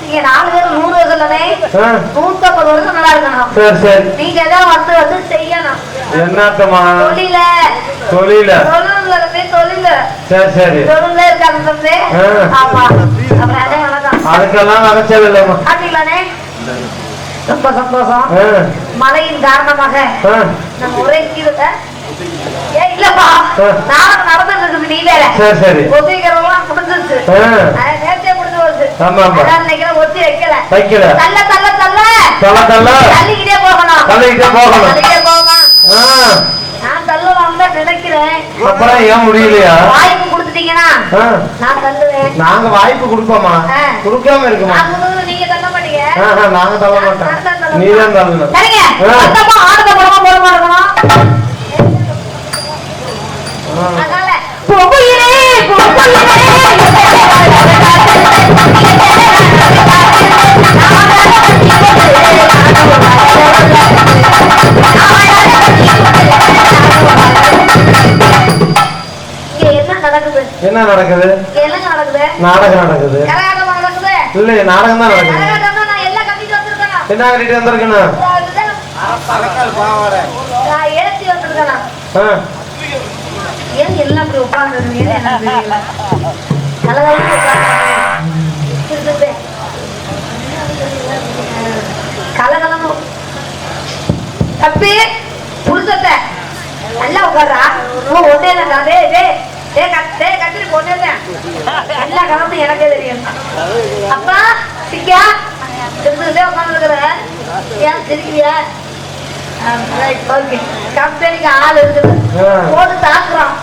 நீங்க நாலு பேரும் நூறு ஆ, நூத்தம்பது வருஷம் நல்லா இருக்கணும். சரி சரி. நீங்க தான் வந்து வந்து செய்யணும். என்னத்தம்மா? தொழில. தொழில. தொழில இருந்து தொழில. சரி சரி. தொழில இருக்காங்க. ஆமா. அதுக்கெல்லாம் நினைச்சது இல்லம்மா சாப்பிட்டீங்களானே ரொம்ப சந்தோஷம். மழையின் காரணமாக நம்ம ஒரே கீழே இல்லப்பா. நாடகம் நடந்துட்டு இருக்குது நீ வேற. சரி சரி. ஒத்திக்கிறவங்களாம் முடிஞ்சிருச்சு. இன்னைக்கு ஒத்தி வைக்கல. வைக்கல. தள்ள தள்ள தள்ள. தல தல தள்ளிக்கிட்டே போகணும். தள்ளிக்கிட்டே போகணும். தள்ளிக்கிட்டே போகணும் ஆ, நான் தள்ளலாம் தான் நினைக்கிறேன். அப்புறம் ஏன் முடியலையா? வாய்ப்பு கொடுத்துட்டீங்கன்னா நான் தள்ளுவேன். நாங்க வாய்ப்பு கொடுப்போமா. கொடுக்காம இருக்குமா? நீங்க தள்ள மாட்டீங்க. நாங்க தள்ள மாட்டோம். நீதான் தள்ளணும். சரிங்க. ஆ. மொத்தமா ஆடுத படமா போடமா இருக்கணும். ஆ. அதனால பொங்குயிரே இங்க என்ன நடக்குது? என்ன நடக்குது? இங்க என்ன நடக்குது? நாடகம் நடக்குது. இல்ல நாடகம் தான் நடக்குது. என்ன கட்டிட்டு வந்திருக்கணும் நான் ஏத்தி வந்திருக்கேன் ஆ, ஏன் எல்லாம் அப்படி உட்கார்ந்து தப்பி புருஷத்தை நல்லா உட்கார்றா. ஓ ஒன்னே தான் டே டே டே கத் டே கத்திரி ஒன்னே தான். எல்லா கலந்தும் எனக்கே தெரியும் அப்பா சிக்கா சிரிச்சுக்கிட்டே உட்காந்துருக்குற ஏன் சிரிக்கிறியா? கம்பெனிக்கு ஆள் இருக்குது. போட்டு தாக்குறோம்.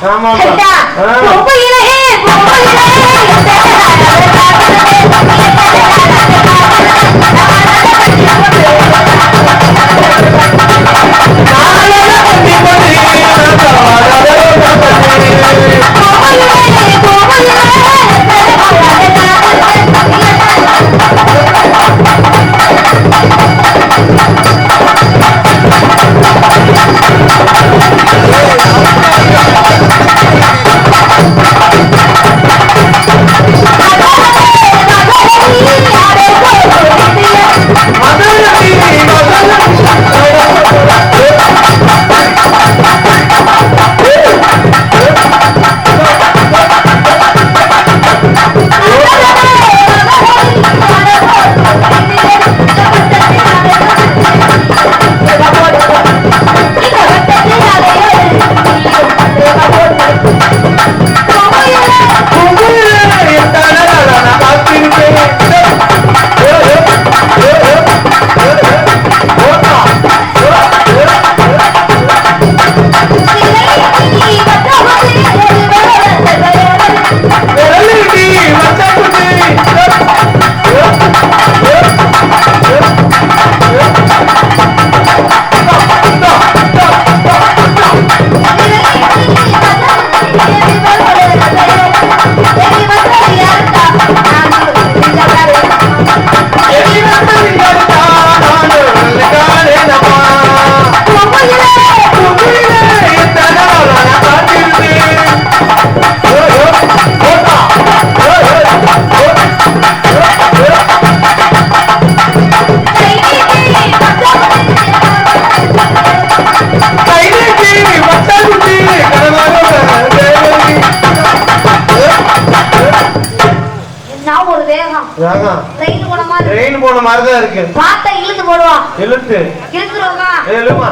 ட்ரெயின் போன மாதிரி. ட்ரெயின் போன மாதிரி தான் இருக்கு. பார்த்தா இழுத்து போடுவான் இழுத்து. இழுத்துருவோமா எழுமா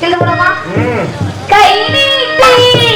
இழுத்து போடுவோமா ம். கை நீட்டி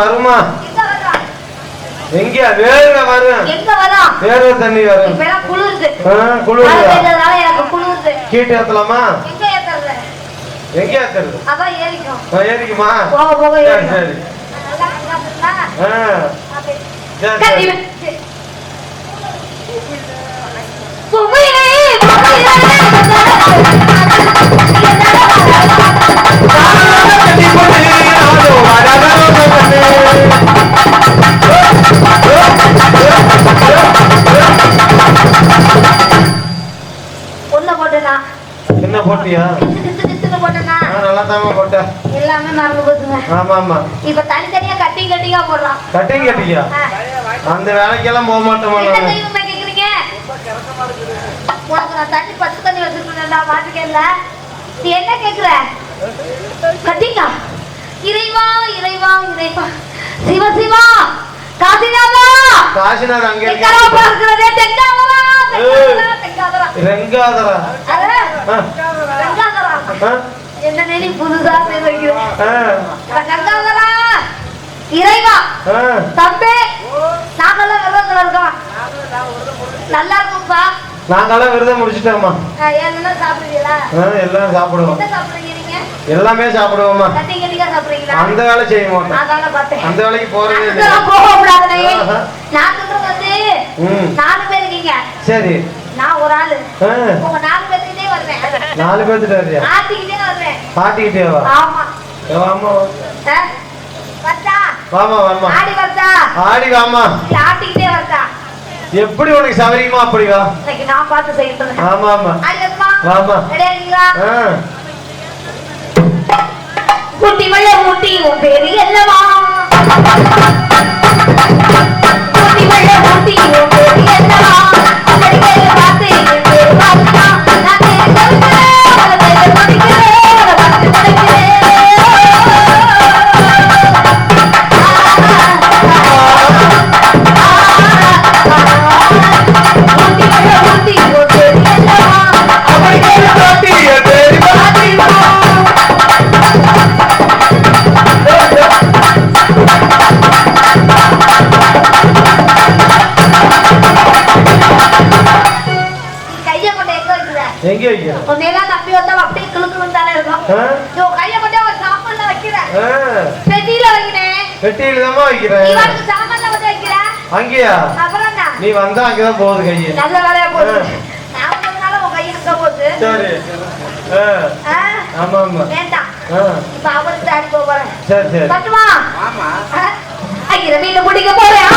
வருமா? எங்க வரும் எங்க வேர்வை வரும் வேர்வை தண்ணி வரும் குளிருது. கீட்டு ஏத்தலாமா? எங்க ஏத்துறது? ஏறிக்கும். சரி சரி. சரி என்ன போட்டியா? போட்டேனா? நல்லா தாமா போட்ட. எல்லாமே மறந்து போச்சுங்க. ஆமா ஆமா இப்ப தனித்தனியா கட்டி கட்டியா போடுறான் கட்டிங். அந்த வேலைக்கெல்லாம் போக மாட்டோமா என்ன கேக்குறீங்க? உனக்கு நான் தண்ணி பச்சை தண்ணி வச்சிருக்கேன்டா நீ என்ன கேக்குற? கட்டிங்கா இறைவா இறைவா இறைவா. சிவ சிவா. காசிநாதா. காசிநாத் அங்க எங்கடா இருக்க? பார்க்கிறதே தெங்காதரா தெங்காதரா தெங்காதரா என்ன நீ புதுசா பேர் கங்காதரா இறைவா. தம்பி நாங்கெல்லாம் விரதத்துல இருக்கோம் நல்லா இருக்கும்பா. நாங்கெல்லாம் விரதம் முடிச்சிட்டோம்மா. என்ன சாப்பிடுறீங்களா ஆ, எல்லாம் சாப்பிடுவோம். நீங்க? எல்லாமே சாப்பிடுவோம்மா. அந்த வேலை செய்ய மாட்டோம். அந்த வேலைக்கு போறதே இல்லை போக. நான் வந்து ம். நாலு பேர் இருக்கீங்க. சரி. நான் ஒரு ஆளு. உங்க நாலு வருவேன் நாலு பேர்த்துட்டு வரியா பாட்டிக்கிட்டே வா. வாமா வாமா ஆடி வாமா எப்படி உனக்கு சவரிக்குமோ அப்படி வா. நான் பார்த்து ஆமா ஆமா. வாமா குட்டி மல்ல ஊட்டி உன் பேரு என்னவா? குட்டி மல்ல ஊட்டி உன் பேரு என்னவா? வைக்கிற? அங்கேயா? நீ வந்தா அங்கதான் போகுது கையை. நல்ல வேலையா போகுது. ஆ. நான் வந்ததுனால உன் கை அங்க போகுது சரி. ஆ, ஆ? ஆமா ஆமா. வேண்டாம். ஆ, இப்ப அவருக்கு தாடி போக போறேன். சரி சரி. பட்டுமா ஐயர மீன் பிடிக்க போறேன்.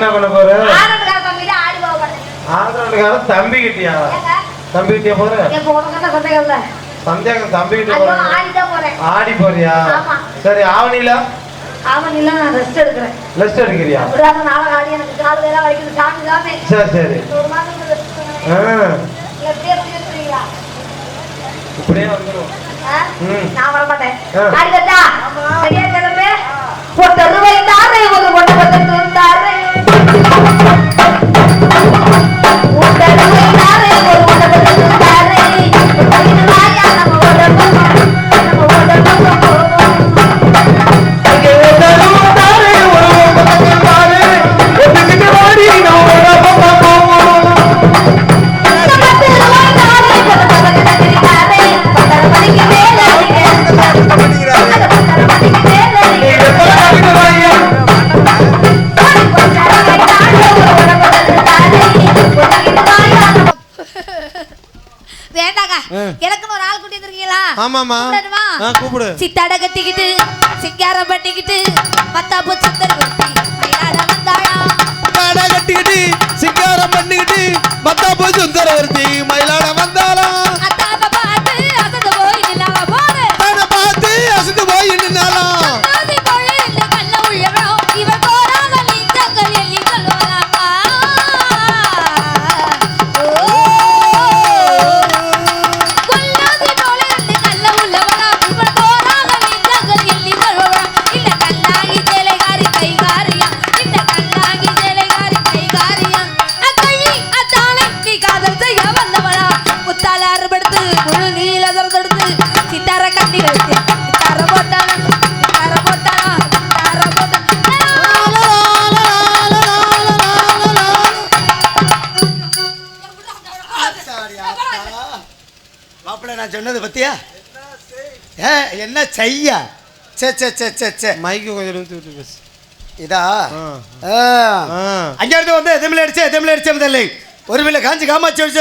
என்ன பண்ண போற? ஆந்திராக்காரன் தம்பி கிட்டியா? தம்பி கிட்டியா போற? சந்தேகம் தம்பி கிட்ட போற. ஆடி போறியா. சரி ஆவணில? அவன் இல்ல நான் ரெஸ்ட் எடுக்கிறேன். லெஸ்ட் எடுக்கிறியா? அப்படியாக நாளை ஆடி எனக்கு கால் வேலை வலிக்குது. சாமி சாமி. சரி சரி. ஒரு மாதம் ரெஸ்ட் இப்படியே. நான் வர மாட்டேன். ஆடி கட்டா சரியா கிளம்பு தாரு ஒரு கூப்பிடு. சித்தாட கட்டிக்கிட்டு சிங்காரம் பண்ணிக்கிட்டு மத்தாப்பு சுந்தர் ஒருத்தி மயிலாட வந்தாளா காடை கட்டிக்கிட்டு சிங்காரம் பண்ணிக்கிட்டு மத்தாப்பு சுந்தரவர்த்தி சொன்னது பத்தியா? ஏ என்ன செய்யா? சே சே சே சே சே. மைக்கு கொஞ்சம் நிறுத்தி விட்டு பேசு. இதா? ஆ. ஆ. ஆ. அங்க இருந்து வந்து எதுமில்ல அடிச்ச எதுமில்ல அடிச்ச முதல்ல. ஒரு வேளை காஞ்சி காமாச்சி அடிச்ச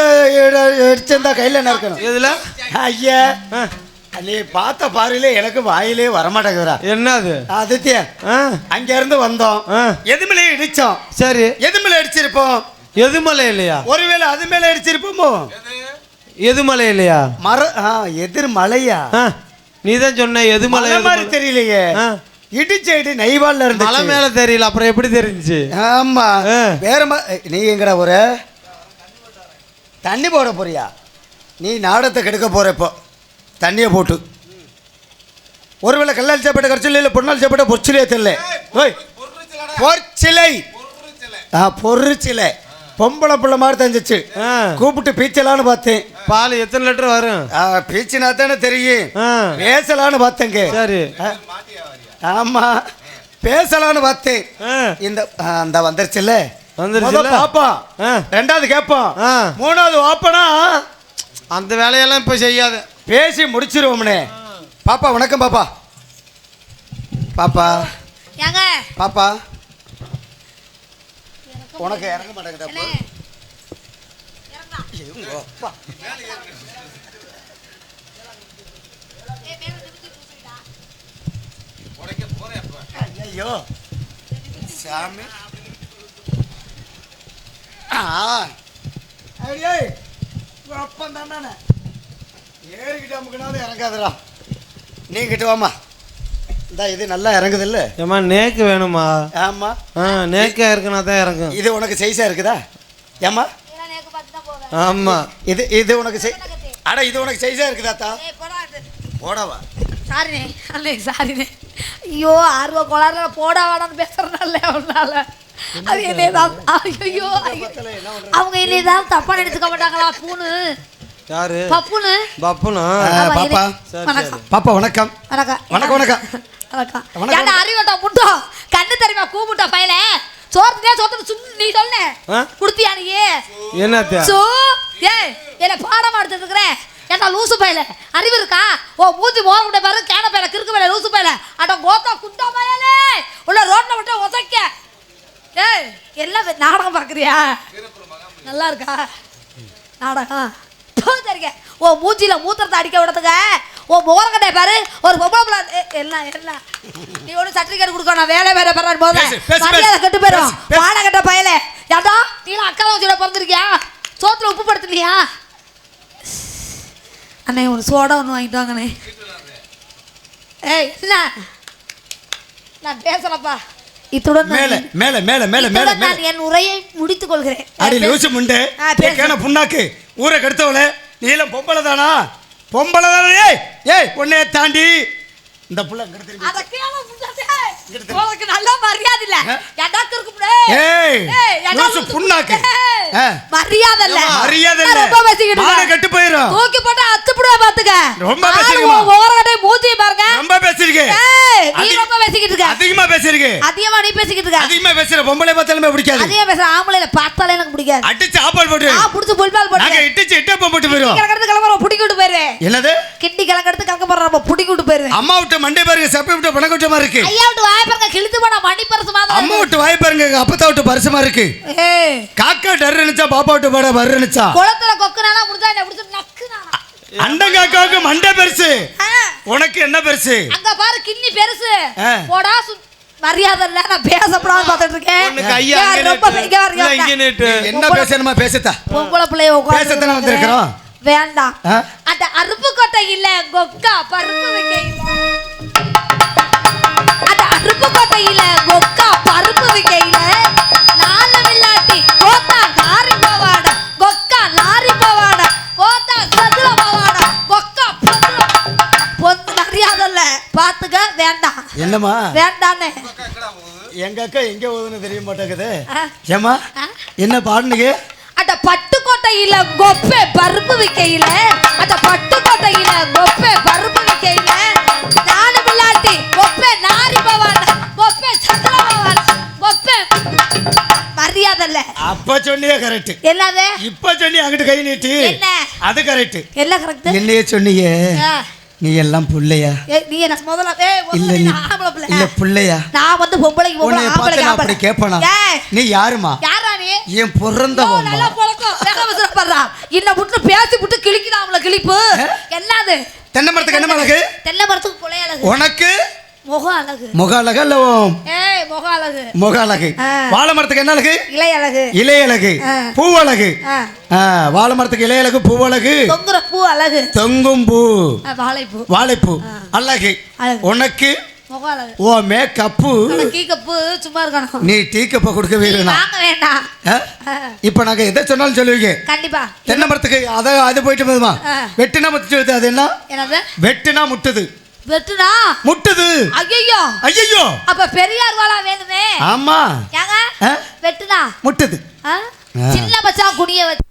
அடிச்சிருந்தா கையில் என்ன இருக்கணும்? எதுல? ஐயா. நீ பார்த்த பாருல எனக்கு வாயிலே வரமாட்டேங்குறா என்னது? ஆதித்ய அங்க இருந்து வந்தோம். ஆ. எதுமில்ல இடிச்சோம். சரி. எதுமில்ல அடிச்சிருப்போம். எதுமலை இல்லையா? ஒருவேளை அது மேல அடிச்சிருப்போமோ? எதுமலை இல்லையா மர ஆ, எதிர் மலையா ஆ நீ தான் சொன்ன எதுமலை மலை மாதிரி. தெரியலையே. ஆ. இடிச்ச இடி நெய்வால்ல இருந்து மலை மேல தெரியல அப்புறம் எப்படி தெரிஞ்சுச்சு? ஆமா. ஆ. வேற நீ எங்கடா போற? தண்ணி போட போறியா? நீ நாடத்தை கெடுக்க போற இப்போ. தண்ணியை போட்டு. ஒருவேளை கல்லால் சாப்பிட்ட கரைச்சல் இல்லை பொன்னால் சாப்பிட்ட பொற்சிலையே தெரியல. ஓய் பொற்சிலை. ஆ பொருச்சிலை பொம்பளை பிள்ளை மாதிரி தெரிஞ்சிச்சு. ஆ. கூப்பிட்டு பீச்சலான்னு பார்த்தேன். பால் எத்தனை லிட்டர் வரும்? பீச்சினா தானே தெரியும். ஆ. பேசலான்னு பார்த்தேங்க. சரி. ஆமா. பேசலான்னு பார்த்தேன். ஆ. இந்த அந்த வந்துருச்சுல்ல. ஆ. ரெண்டாவது கேட்போம் ஆ. மூணாவது வாப்பனா. அந்த வேலையெல்லாம் இப்போ செய்யாத. பேசி முடிச்சிருவோம்னே. பாப்பா வணக்கம் பாப்பா. பாப்பா. ஏங்க. பாப்பா. உனக்கு இறங்க அப்பா. ஐயோ சாமி. ஆ. அப்படியே அப்பம் தானே ஏறிக்கிட்டு அமுக்குனாலும் இறங்காதுடா. நீ கிட்ட வாமா இந்த இது நல்லா இறங்குது இல்ல ஏம்மா நேக்கு வேணுமா ஆமா. நேக்கா இருக்குன்னா தான் இறங்கும். இது உனக்கு சைஸா இருக்குதா? போவேன். ஆமா. இது இது உனக்கு சை அட இது உனக்கு சைஸா இருக்குதாத்தா ஏய், போடா இது. போடவா? சாரிண்ணே அண்ணே சாரிண்ணே ஐயோ ஆர்வ கோளாறுல போடா வாடான்னு பேசுறதுனால அவனால. அது என்னைய தான் ஐயோ அவங்க என்னைய தான் தப்பா நினைச்சுக்க மாட்டாங்களா பூனு? யாரு? பப்புனு? பப்புனா? பாப்பா. சரி, பாப்பா வணக்கம். வணக்கம். வணக்கம், வணக்கம். வணக்கம். ஏன்டா அறிவட்டா முட்டோம் கண்ணு தெரியுமா கூமுட்டா பையல சோத்துனே சோத்துட்டு சும்மா நீ சொல்லு? குடுத்தியா நீ? என்னத்த? சோ ஏய் என்ன பாடமா எடுத்துட்டு இருக்கிறேன் ஏன்டா லூசு பையல? அறிவு இருக்கா? ஓ மூஞ்சி மோக முடிய பாரு கேன பையல கிறுக்கு பையல லூசு பையல. அட கோத்தா குண்டா பையலே. உள்ள ரோட்ல விட்டு உதைக்க. ஏய் எல்லாம் நாடகம் பார்க்குறியா? நல்லா இருக்கா? நாடகம். தோ, சரிங்க ஓ மூஞ்சில மூத்திரத்தை அடிக்க விடத்துக்க ஓ முகரக்கட்டை பாரு. ஒரு பொம்பளை எல்லாம் எல்லாம் நீ ஒன்றும் சர்டிஃபிகேட் கொடுக்க நான் வேலை வேற பெறாரு போத பேசு, பேசு, மரியாதை. கெட்டு போயிடும். வாடகை கட்ட பயலே. ஏடா நீலாம் அக்கா வச்சுட பிறந்திருக்கியா? சோத்துல உப்பு படுத்துனியா? அண்ணே ஒரு சோடா ஒன்று வாங்கிட்டு வாங்கண்ணே. ஏய் என்ன? நான் பேசலப்பா. இத்துடன் மேல மேல மேல மேல மேல நான் என் உரையை முடித்துக் கொள்கிறேன் அடி லூசு முண்டே. புண்ணாக்கு. ஊரை கெடுத்தவளே. நீலம் பொம்பளை தானா? பொம்பளை தானே? ஏய் ஏய் உன்னைய தாண்டி. இந்த புள்ள அங்கே உனக்கு நல்ல மரியாதை இல்ல. திருக்கும்டே ஏய், புண்ணாக்கு. மரியாதை இல்ல. மரியாதை நான் இல்ல. ரொம்ப பேசிக்கிட்டு. கெட்டு போயிரும். தூக்கி போட்டு அத்து புடுவ பாத்துக்க. ரொம்ப. உன் ஓரகட்டை மூஞ்சி பாருங்க. ரொம்ப பேசிருக்கே. ஏய் நீ அதிக- ரொம்ப பேசிக்கிட்டு இருக்க. அதிகமா பேசிருக்கே. அதிகமா நீ பேசிக்கிட்டு இருக்க. அதிகமா பேசுற பொம்பளை பார்த்தாலுமே பிடிக்காது. அதிகமா பேசுற ஆம்பளைல பார்த்தாலே எனக்கு பிடிக்காது. அடிச்சு ஆப்பால் போட்டு ஆ புடிச்சு புல்பால் நாங்க போட்டு இட்டுச்சு இட்டப்ப போட்டு போயிரும் கிழக்கெடுத்து கிளம்புற புடிக்கி விட்டு என்னது? கிண்டி கிழக்கெடுத்து கலக்க போடுற நம்ம புடிக்கி விட்டு அம்மா விட்டு மண்டை பாருங்க சப்பி விட்டு பணக்கொட்டமா இருக்கு. ஐயா விட்டு வாய பாருங்க கிழித்து போனா மணி பரசு மாதிரி அம்மா விட்டு வாய் பாருங்க எங்க அப்பத்தா விட்டு பரிசமா இருக்கு. காக்கா டர் நினைச்சா பாப்பா விட்டு பாட வர்ற நினைச்சா. குளத்துல கொக்குனால முடிஞ்சா என்ன பிடிச்சி நக்குனா. அண்டங்காக்காவுக்கு மண்டை பெருசு. உனக்கு என்ன பெருசு? அங்க பாரு கிண்ணி பெருசு. போடா மரியாதை இல்ல நான் பேசப்படாம பார்த்துட்டு இருக்கேன். அங்க ரொம்ப. என்ன பேசணுமா பேசத்தா. பொம்பளை பிள்ளைய பேசத்தானே உட்காந்து வந்திருக்கிறோம். வேண்டாம்? அந்த அருப்பு கொட்டை இல்ல கொக்கா பருப்பு வைக்கையில என்னம்மா? வேண்டானே எங்க அக்கா எங்க ஓதுன்னு தெரிய மாட்டேங்குது. ஏமா? என்ன பாடுனுங்க? அந்த பட்டுக்கோட்டையில கொப்பை பருப்பு விக்கையில அந்த பட்டுக்கோட்டையில கொப்பை பருப்பு விக்கையில நானு மரியாதை இல்ல. அப்ப சொன்னியே கரெக்ட் எல்லாமே இப்ப சொன்னி அங்கிட்டு கை நீட்டி. என்ன? அது கரெக்ட் எல்லாம் கரெக்ட் என்னையே சொன்னியே. நீ எல்லாம் புள்ளையா? நீ என்ன முதல்ல இல்ல நீ நீ ஆம்பளை பிள்ளை. இல்ல புள்ளையா? நான் வந்து பொம்பளைக்கு பொம்பளை ஆம்பளைக்கு ஆம்பளை. கேட்பனா? ஏய், நீ யாருமா? யாரா நீ? என் பிறந்த ஓ, நல்லா பழக்கம். வேக வச்சிருப்பாரா இன்ன விட்டு பேசி விட்டு கிழிக்கிறாங்கள கிழிப்பு? என்னது? தென்னை மரத்துக்கு என்ன அழகு தென்னை மரத்துக்கு புளைய அழகு. உனக்கு? முகம் அழகு முக அழகா உன் ஏய் முகம் அழகு முக அழகு. வாழை மரத்துக்கு என்ன அழகு? இலை அழகு இலை அழகு. பூ அழகு வாழை மரத்துக்கு இலை அழகு பூ அழகு தொங்குற பூ அழகு தொங்கும் பூ. வாழைப்பூ. வாழைப்பூ. அழகு. உனக்கு? ஓ மேக்கப்பு. ஆனா கீக்கப்பு சும்மா இருக்கணும். நீ டீக்கப்ப கொடுக்க வேணும் வாங்க வேண்டாம் ஆ, இப்ப நாங்க எதை சொன்னாலும் சொல்லுவீங்க? கண்டிப்பா. தென்னை மரத்துக்கு அத அது போயிட்டு போதுமா. வெட்டுனா முத்துது அது என்ன? வெட்டுனா முட்டுது. வெட்டுனா? முட்டுது. ஐயோ ஐயோ அப்ப பெரியார் வாழா வேணுமே. ஆமா. ஏங்க? வெட்டுனா? முட்டுது. சின்ன பச்சா குனிய வச்சு